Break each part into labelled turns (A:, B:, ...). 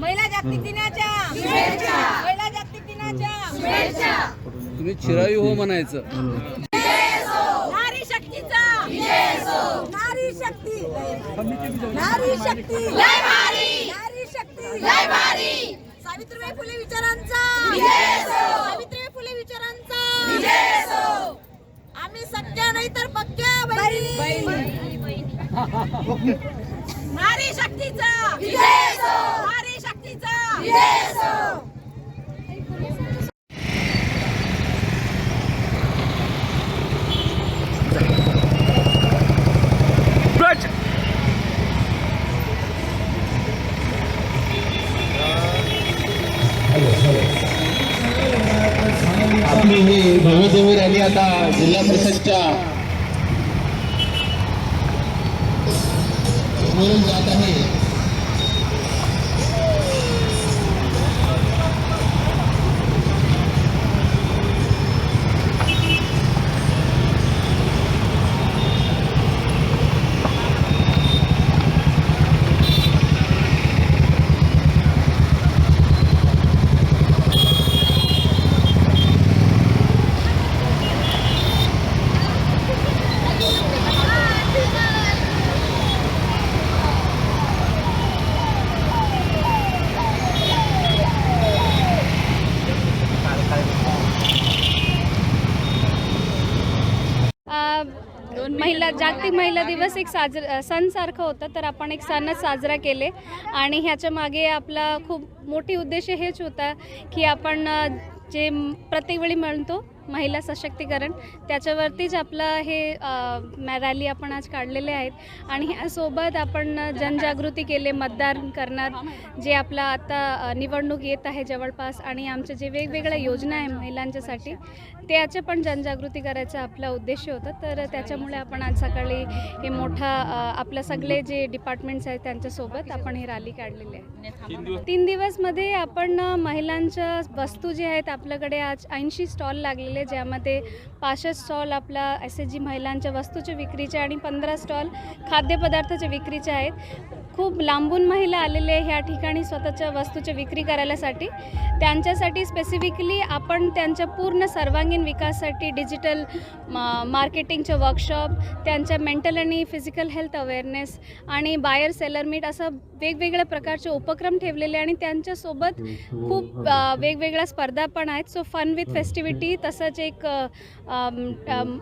A: महिला जागतिक दिनाच्या. महिला जागतिक दिनाच्या.
B: तुम्ही चिरायू हो म्हणायचं.
A: नारी शक्तीचा. नारी शक्ती. नारी शक्ती. नारी शक्ती. सावित्रीबाई फुले विचारांचा. सावित्रीबाई फुले विचारांचा. आम्ही सख्या नाही तर पक्क्या बहिणी. नारी शक्तीचा. नारी शक्तीचा.
C: आपली ही भव्यदेवी रॅली आता जिल्हा परिषदच्या बोलून जात आहे.
D: महिला जागतिक महिला दिवस एक साजर सणसारखं होतं तर आपण एक सणच साजरा केले. आणि ह्याच्या मागे आपला खूप मोठी उद्देश हेच होता की आपण जे प्रत्येक वेळी म्हणतो महिला सशक्तीकरण. त्याच्यावरतीच आपलं हे रॅली आपण आज काढलेले आहेत. आणि ह्यासोबत आपण जनजागृती केले मतदान करणार जे आपला आता निवडणूक येत आहे जवळपास. आणि आमच्या जे वेगवेगळ्या योजना आहे महिलांच्यासाठी त्याचे पण जनजागृती करायचा आपला उद्देश होता. तर त्याच्यामुळे आपण आज सकाळी हे मोठा अ, आपलं सगळे जे डिपार्टमेंट्स आहेत त्यांच्यासोबत आपण ही रॅली काढलेली आहे. तीन दिवसमध्ये आपण महिलांच्या वस्तू जे आहेत आपल्याकडे आज ऐंशी स्टॉल लागले ज्यामध्ये पासष्ट स्टॉल आपला एस एच जी महिलांच्या वस्तूच्या विक्रीच्या आणि पंधरा स्टॉल खाद्यपदार्थाच्या विक्रीचे आहेत. खूप लांबून महिला आलेले ह्या ठिकाणी स्वतःच्या वस्तूची विक्री करायलासाठी. त्यांच्यासाठी स्पेसिफिकली आपण त्यांच्या पूर्ण सर्वांगीण विकासासाठी डिजिटल मार्केटिंगचे वर्कशॉप त्यांच्या मेंटल आणि फिजिकल हेल्थ अवेअरनेस आणि बायर सेलर मीट असं वेगवेगळ्या प्रकारचे उपक्रम ठेवलेले आणि त्यांच्यासोबत खूप अ, वेगवेगळ्या स्पर्धा पण आहेत. सो फन विथ फेस्टिव्हिटी तसंच एक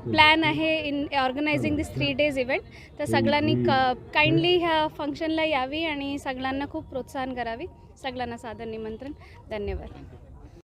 D: प्लॅन आहे in organising this three days event तर सगळ्यांनी क काइंडली ह्या फंक्शनला यावी आणि सगळ्यांना खूप प्रोत्साहन करावी. सगळ्यांना सादर निमंत्रण. धन्यवाद.